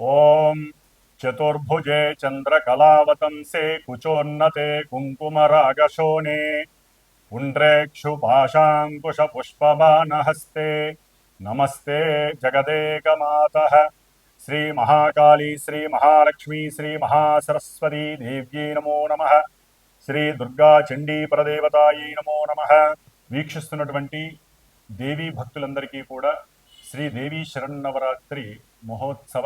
ॐ चतुर्भुजे चन्द्रकलावतंसे कुचोन्नते कुङ्कुमरागशोणे पुण्ड्रेक्षुपाशाङ्कुशपुष्पमानहस्ते नमस्ते जगदेकमातः श्रीमहाकाली श्रीमहालक्ष्मी श्रीमहासरस्वती देव्यै नमो నమః శ్రీ దుర్గా చండీ పరదేవతాయి నమో నమ వీక్షిస్తున్నటువంటి దేవీ భక్తులందరికీ కూడా శ్రీ దేవీ శరన్నవరాత్రి మహోత్సవ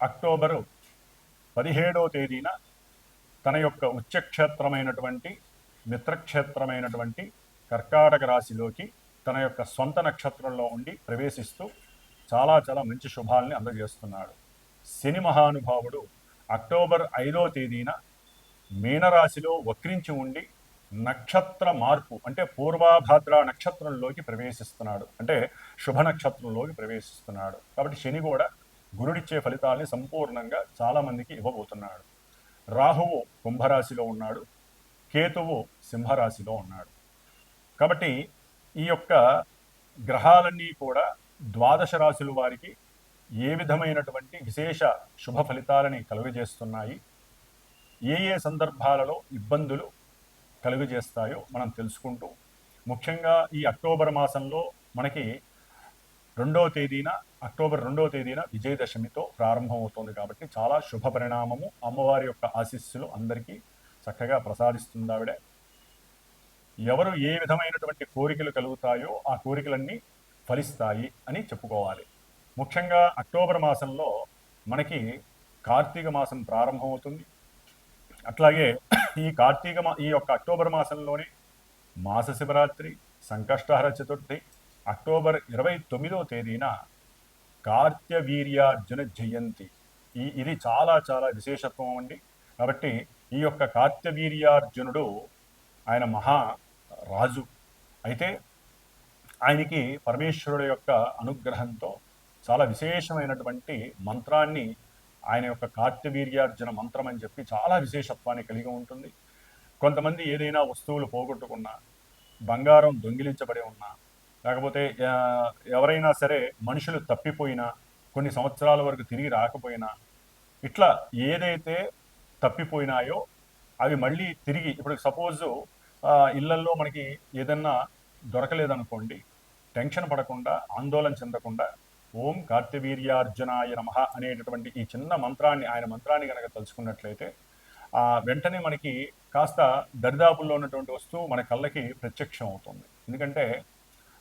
అక్టోబరు పదిహేడవ తేదీన తన యొక్క ఉచ్చక్షేత్రమైనటువంటి మిత్రక్షేత్రమైనటువంటి కర్కాటక రాశిలోకి తన యొక్క సొంత నక్షత్రంలో ఉండి ప్రవేశిస్తూ చాలా చాలా మంచి శుభాల్ని అందజేస్తున్నాడు. శని మహానుభావుడు అక్టోబర్ ఐదో తేదీన మీనరాశిలో వక్రించి ఉండి నక్షత్ర మార్పు అంటే పూర్వాభాద్ర నక్షత్రంలోకి ప్రవేశిస్తున్నాడు. అంటే శుభ నక్షత్రంలోకి ప్రవేశిస్తున్నాడు. కాబట్టి శని కూడా గురుడిచ్చే ఫలితాల్ని సంపూర్ణంగా చాలామందికి ఇవ్వబోతున్నాడు. రాహువు కుంభరాశిలో ఉన్నాడు. కేతువు సింహరాశిలో ఉన్నాడు. కాబట్టి ఈ యొక్క గ్రహాలన్నీ కూడా ద్వాదశ రాశుల వారికి ఏ విధమైనటువంటి విశేష శుభ ఫలితాలని కలుగజేస్తున్నాయి? ఏ ఏ సందర్భాలలో ఇబ్బందులు కలుగజేస్తాయో మనం తెలుసుకుంటూ ముఖ్యంగా ఈ అక్టోబర్ మాసంలో మనకి రెండవ తేదీన అక్టోబర్ రెండవ తేదీన విజయదశమితో ప్రారంభమవుతోంది కాబట్టి చాలా శుభ పరిణామము. అమ్మవారి యొక్క ఆశీస్సులు అందరికీ చక్కగా ప్రసాదిస్తుంది ఆవిడ. ఎవరు ఏ విధమైనటువంటి కోరికలు కలుగుతాయో ఆ కోరికలన్నీ ఫలిస్తాయి అని చెప్పుకోవాలి. ముఖ్యంగా అక్టోబర్ మాసంలో మనకి కార్తీక మాసం ప్రారంభమవుతుంది. అట్లాగే ఈ కార్తీక మా ఈ యొక్క అక్టోబర్ మాసంలోనే మాస శివరాత్రి సంకష్టహర చతుర్థి అక్టోబర్ ఇరవై తొమ్మిదవ తేదీన కార్త్యవీర్యార్జున జయంతి. ఈ ఇది చాలా చాలా విశేషత్వం అండి. కాబట్టి ఈ యొక్క కార్త్యవీర్యార్జునుడు ఆయన మహా రాజు. అయితే ఆయనకి పరమేశ్వరుడు యొక్క అనుగ్రహంతో చాలా విశేషమైనటువంటి మంత్రాన్ని ఆయన యొక్క కార్త్యవీర్యార్జున మంత్రం అని చెప్పి చాలా విశేషత్వాన్ని కలిగి ఉంటుంది. కొంతమంది ఏదైనా వస్తువులు పోగొట్టుకున్నా బంగారం దొంగిలించబడి ఉన్నా కాకపోతే ఎవరైనా సరే మనుషులు తప్పిపోయినా కొన్ని సంవత్సరాల వరకు తిరిగి రాకపోయినా ఇట్లా ఏదైతే తప్పిపోయినాయో అవి మళ్ళీ తిరిగి ఇప్పుడు సపోజ్ ఇళ్ళల్లో మనకి ఏదన్నా దొరకలేదనుకోండి టెన్షన్ పడకుండా ఆందోళన చెందకుండా ఓం కార్తివీర్యార్జునాయ నమ అనేటటువంటి ఈ చిన్న మంత్రాన్ని ఆయన మంత్రాన్ని కనుక తలుచుకున్నట్లయితే వెంటనే మనకి కాస్త దరిదాపుల్లో ఉన్నటువంటి వస్తువు మన కళ్ళకి ప్రత్యక్షం అవుతుంది ఎందుకంటే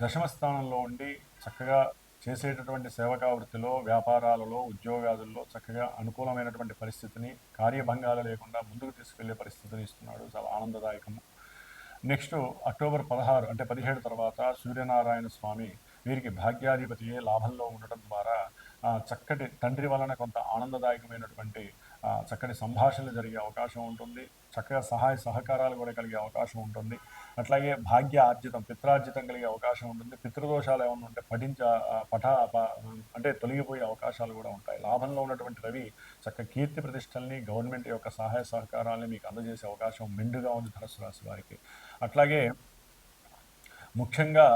దశమ స్థానంలో ఉండి చక్కగా చేసేటటువంటి సేవకా వృత్తిలో వ్యాపారాలలో ఉద్యోగాదుల్లో చక్కగా అనుకూలమైనటువంటి పరిస్థితిని కార్యభంగాలు లేకుండా ముందుకు తీసుకెళ్ళే పరిస్థితిని ఇస్తున్నాడు. చాలా ఆనందదాయకము. నెక్స్ట్ అక్టోబర్ పదహారు అంటే పదిహేడు తర్వాత సూర్యనారాయణ స్వామి వీరికి భాగ్యాధిపతియే లాభంలో ఉండటం ద్వారా చక్కటి తండ్రి వలన కొంత ఆనందదాయకమైనటువంటి చక్కటి సంభాషణలు జరిగే అవకాశం ఉంటుంది. చక్కగా సహాయ సహకారాలు కూడా కలిగే అవకాశం ఉంటుంది. అట్లాగే భాగ్య ఆర్జితం పిత్రార్జితం కలిగే అవకాశం ఉంటుంది. పితృదోషాలు ఏమైనా ఉంటే పఠించ పఠ అంటే తొలగిపోయే అవకాశాలు కూడా ఉంటాయి. లాభంలో ఉన్నటువంటి రవి చక్క కీర్తి ప్రతిష్టల్ని గవర్నమెంట్ యొక్క సహాయ సహకారాలని మీకు అందజేసే అవకాశం మెండుగా ఉంది ధనుసు రాశి వారికి. అట్లాగే ముఖ్యంగా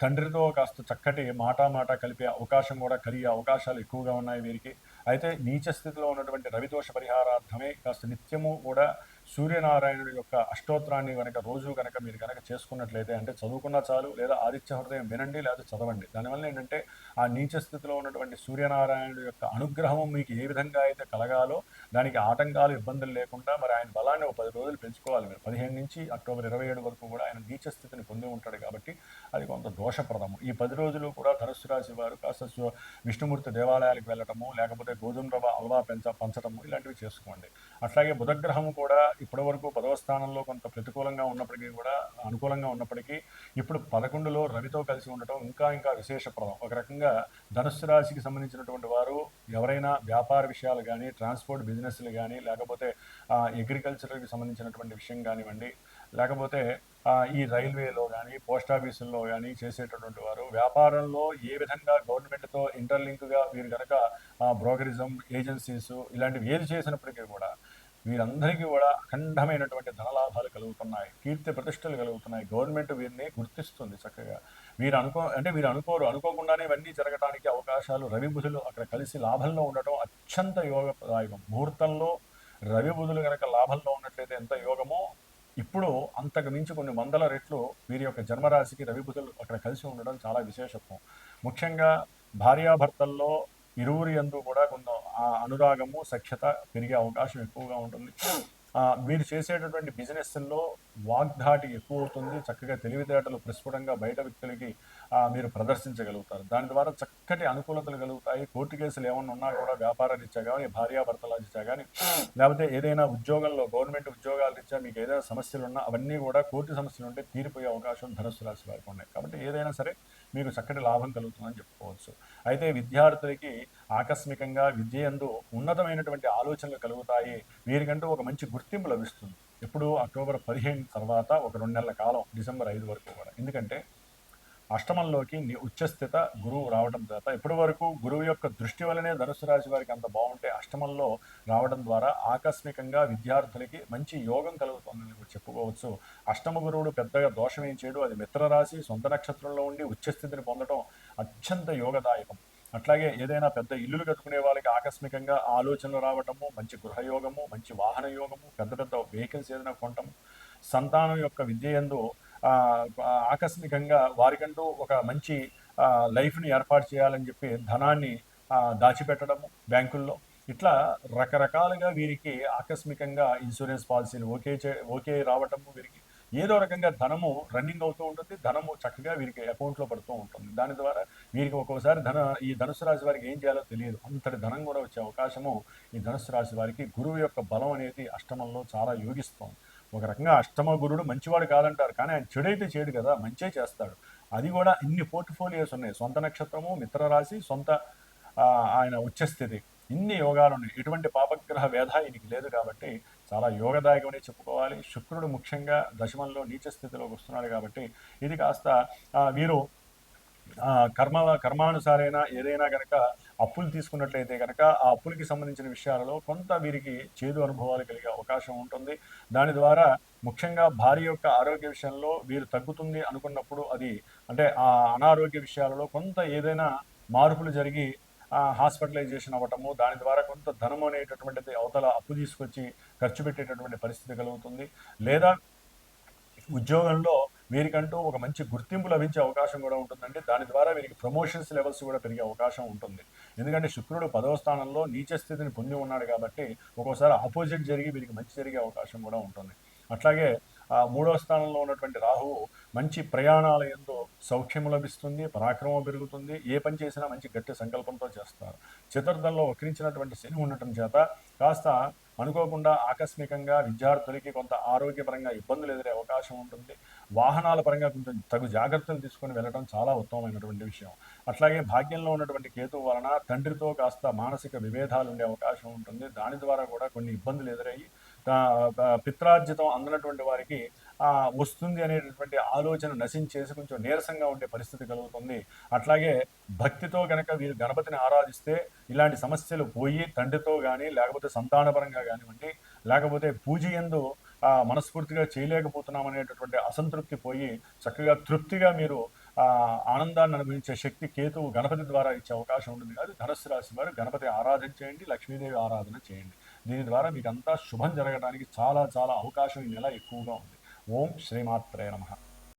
తండ్రితో కాస్త చక్కటి మాట మాట కలిపే అవకాశం కూడా కలిగే అవకాశాలు ఎక్కువగా ఉన్నాయి వీరికి. అయితే నీచ స్థితిలో ఉన్నటువంటి రవిదోష పరిహారార్థమే కాస్త నిత్యము కూడా సూర్యనారాయణుడి యొక్క అష్టోత్తరాన్ని కనుక రోజు కనుక మీరు కనుక చేసుకున్నట్లయితే అంటే చదువుకున్నా చాలు లేదా ఆదిత్య హృదయం వినండి లేదా చదవండి. దానివల్ల ఏంటంటే ఆ నీచ స్థితిలో ఉన్నటువంటి సూర్యనారాయణుడి యొక్క అనుగ్రహం మీకు ఏ విధంగా అయితే కలగాలో దానికి ఆటంకాలు ఇబ్బందులు లేకుండా మరి ఆయన బలాన్ని ఒక పది రోజులు పెంచుకోవాలి. మీరు పదిహేను నుంచి అక్టోబర్ ఇరవై ఏడు వరకు కూడా ఆయన నీచ స్థితిని పొంది ఉంటాడు కాబట్టి అది కొంత దోషప్రదము. ఈ పది రోజులు కూడా ధనుసు రాశి వారు కాస్త విష్ణుమూర్తి దేవాలయాలకు వెళ్ళటము లేకపోతే గోధుమ రవ అల్వా పెంచ పంచటము ఇలాంటివి చేసుకోండి. అట్లాగే బుధగ్రహం కూడా ఇప్పటి వరకు పదవ స్థానంలో కొంత ప్రతికూలంగా ఉన్నప్పటికీ కూడా అనుకూలంగా ఉన్నప్పటికీ ఇప్పుడు పదకొండులో రవితో కలిసి ఉండటం ఇంకా ఇంకా విశేషప్రదం. ఒక రకంగా ధనుస్సు రాశికి సంబంధించినటువంటి వారు ఎవరైనా వ్యాపార విషయాలు కానీ ట్రాన్స్పోర్ట్ బిజినెస్లు కానీ లేకపోతే అగ్రికల్చర్కి సంబంధించినటువంటి విషయం కానివ్వండి లేకపోతే ఈ రైల్వేలో కానీ పోస్ట్ ఆఫీసుల్లో కానీ చేసేటటువంటి వారు వ్యాపారంలో ఏ విధంగా గవర్నమెంట్తో ఇంటర్లింక్గా వీరు కనుక బ్రోకరిజం ఏజెన్సీస్ ఇలాంటివి ఏది చేసినప్పటికీ కూడా వీరందరికీ కూడా అఖండమైనటువంటి ధనలాభాలు కలుగుతున్నాయి కీర్తి ప్రతిష్టలు కలుగుతున్నాయి. గవర్నమెంట్ వీరిని గుర్తిస్తుంది చక్కగా. వీరు అనుకో అంటే వీరు అనుకోరు అనుకోకుండానే ఇవన్నీ జరగడానికి అవకాశాలు రవి బుధులు అక్కడ కలిసి లాభంలో ఉండటం అత్యంత యోగదాయకం. ముహూర్తంలో రవి బుధులు కనుక లాభంలో ఉన్నట్లయితే ఎంత యోగమో ఇప్పుడు అంతకు మించి కొన్ని వందల రెట్లు వీరి యొక్క జన్మరాశికి రవి బుధులు అక్కడ కలిసి ఉండడం చాలా విశేషత్వం. ముఖ్యంగా భార్యాభర్తల్లో ఇరువురి యందు కూడా కొంత అనురాగము సఖ్యత పెరిగే అవకాశం ఎక్కువగా ఉంటుంది. మీరు వీరు చేసేటటువంటి బిజినెస్లో వాగ్ధాటి ఎక్కువ అవుతుంది చక్కగా తెలివితేటలు ప్రస్ఫుటంగా బయట వ్యక్తులకి మీరు ప్రదర్శించగలుగుతారు. దాని ద్వారా చక్కటి అనుకూలతలు కలుగుతాయి. కోర్టు కేసులు ఏమన్నా ఉన్నా కూడా వ్యాపార రీత్యా కానీ భార్యాభర్తల రీత్యా కానీ లేకపోతే ఏదైనా ఉద్యోగంలో గవర్నమెంట్ ఉద్యోగాల రీత్యా మీకు ఏదైనా సమస్యలు ఉన్నా అవన్నీ కూడా కోర్టు సమస్యలు ఉంటే తీరిపోయే అవకాశం ధనస్సు రాశి వారికి ఉన్నాయి. కాబట్టి ఏదైనా సరే మీకు చక్కటి లాభం కలుగుతుందని చెప్పుకోవచ్చు. అయితే విద్యార్థులకి ఆకస్మికంగా విద్యందు ఉన్నతమైనటువంటి ఆలోచనలు కలుగుతాయి. వీరికంటూ ఒక మంచి గుర్తింపు లభిస్తుంది. ఎప్పుడు అక్టోబర్ పదిహేను తర్వాత ఒక రెండు నెలల కాలం డిసెంబర్ ఐదు వరకు కూడా. ఎందుకంటే అష్టమంలోకి ఉచ్చస్థిత గురువు రావడం చేత ఇప్పటి వరకు గురువు యొక్క దృష్టి వలనే ధనుసు రాశి వారికి అంత బాగుంటే అష్టమంలో రావడం ద్వారా ఆకస్మికంగా విద్యార్థులకి మంచి యోగం కలుగుతుందని కూడా చెప్పుకోవచ్చు. అష్టమ గురువుడు పెద్దగా దోషం ఏం చేయడు. అది మిత్రరాశి సొంత నక్షత్రంలో ఉండి ఉచ్చస్థితిని పొందడం అత్యంత యోగదాయకం. అట్లాగే ఏదైనా పెద్ద ఇల్లులు కట్టుకునే వాళ్ళకి ఆకస్మికంగా ఆలోచనలు రావటము మంచి గృహయోగము మంచి వాహన యోగము పెద్ద పెద్ద వెహికల్స్ ఏదైనా కొనటము సంతానం యొక్క విద్య ఎందు ఆకస్మికంగా వారికంటూ ఒక మంచి లైఫ్ని ఏర్పాటు చేయాలని చెప్పి ధనాన్ని దాచిపెట్టడము బ్యాంకుల్లో. ఇట్లా రకరకాలుగా వీరికి ఆకస్మికంగా ఇన్సూరెన్స్ పాలసీలు ఓకే చే ఓకే రావటము వీరికి ఏదో రకంగా ధనము రన్నింగ్ అవుతూ ఉంటుంది. ధనము చక్కగా వీరికి అకౌంట్లో పడుతూ ఉంటుంది. దాని ద్వారా వీరికి ఒక్కోసారి ధన ఈ ధనుసు రాశి వారికి ఏం చేయాలో తెలియదు. అంతటి ధనం కూడా వచ్చే అవకాశము ఈ ధనుసు రాశి వారికి గురువు యొక్క బలం అనేది అష్టమంలో చాలా యోగిస్తోంది. ఒక రకంగా అష్టమ గురుడు మంచివాడు కాదంటారు కానీ ఆయన చెడైతే చేయడు కదా మంచే చేస్తాడు. అది కూడా ఇన్ని పోర్ట్ఫోలియోస్ ఉన్నాయి. సొంత నక్షత్రము మిత్ర రాశి సొంత ఆయన ఆయన ఉచ్చస్థితి. ఇన్ని యోగాలు ఉన్నాయి. ఎటువంటి పాపగ్రహ వేధ ఈయనకి లేదు కాబట్టి చాలా యోగదాయకమని చెప్పుకోవాలి. శుక్రుడు ముఖ్యంగా దశమంలో నీచ స్థితిలోకి వస్తున్నాడు కాబట్టి ఇది కాస్త వీరు కర్మ కర్మానుసారైనా ఏదైనా కనుక అప్పులు తీసుకున్నట్లయితే కనుక ఆ అప్పులకి సంబంధించిన విషయాలలో కొంత వీరికి చేదు అనుభవాలు కలిగే అవకాశం ఉంటుంది. దాని ద్వారా ముఖ్యంగా భార్య యొక్క ఆరోగ్య విషయంలో వీరు తగ్గుతుంది అనుకున్నప్పుడు అది అంటే ఆ అనారోగ్య విషయాలలో కొంత ఏదైనా మార్పులు జరిగి హాస్పిటలైజేషన్ అవ్వటము దాని ద్వారా కొంత ధనం అనేటటువంటిది అవతల అప్పు తీసుకొచ్చి ఖర్చు పెట్టేటటువంటి పరిస్థితి కలుగుతుంది. లేదా ఉద్యోగంలో వీరికంటూ ఒక మంచి గుర్తింపు లభించే అవకాశం కూడా ఉంటుందండి. దాని ద్వారా వీరికి ప్రమోషన్స్ లెవెల్స్ కూడా పెరిగే అవకాశం ఉంటుంది. ఎందుకంటే శుక్రుడు పదవ స్థానంలో నీచ స్థితిని పొంది ఉన్నాడు కాబట్టి ఒక్కోసారి ఆపోజిట్ జరిగి వీరికి మంచి జరిగే అవకాశం కూడా ఉంటుంది. అట్లాగే ఆ మూడవ స్థానంలో ఉన్నటువంటి రాహువు మంచి ప్రయాణాల ఎందు సౌఖ్యము లభిస్తుంది పరాక్రమం పెరుగుతుంది ఏ పని చేసినా మంచి గట్టి సంకల్పంతో చేస్తారు. చతుర్థంలో వక్రించినటువంటి శని ఉండటం చేత కాస్త అనుకోకుండా ఆకస్మికంగా విద్యార్థులకి కొంత ఆరోగ్యపరంగా ఇబ్బందులు ఎదురే అవకాశం ఉంటుంది. వాహనాల పరంగా కొంచెం తగు జాగ్రత్తలు తీసుకొని వెళ్ళడం చాలా ఉత్తమమైనటువంటి విషయం. అట్లాగే భాగ్యంలో ఉన్నటువంటి కేతు వలన తండ్రితో కాస్త మానసిక విభేదాలు ఉండే అవకాశం ఉంటుంది. దాని ద్వారా కూడా కొన్ని ఇబ్బందులు ఎదురయ్యి పిత్రార్జితం అందనటువంటి వారికి వస్తుంది అనేటటువంటి ఆలోచన నశించేసి కొంచెం నీరసంగా ఉండే పరిస్థితి కలుగుతుంది. అట్లాగే భక్తితో కనుక వీరు గణపతిని ఆరాధిస్తే ఇలాంటి సమస్యలు పోయి తండ్రితో కానీ లేకపోతే సంతానపరంగా కానివ్వండి లేకపోతే పూజ ఎందు మనస్ఫూర్తిగా చేయలేకపోతున్నాం అనేటటువంటి అసంతృప్తి పోయి చక్కగా తృప్తిగా మీరు ఆనందాన్ని అనుభవించే శక్తి కేతువు గణపతి ద్వారా ఇచ్చే అవకాశం ఉంటుంది. కాదు ధనస్సు రాశి వారు గణపతి ఆరాధన చేయండి లక్ష్మీదేవి ఆరాధన చేయండి. దీని ద్వారా మీకు అంతా శుభం జరగడానికి చాలా చాలా అవకాశం ఈ నెల ఎక్కువగా ఉంది. ఓం శ్రీమాత్రే నమః.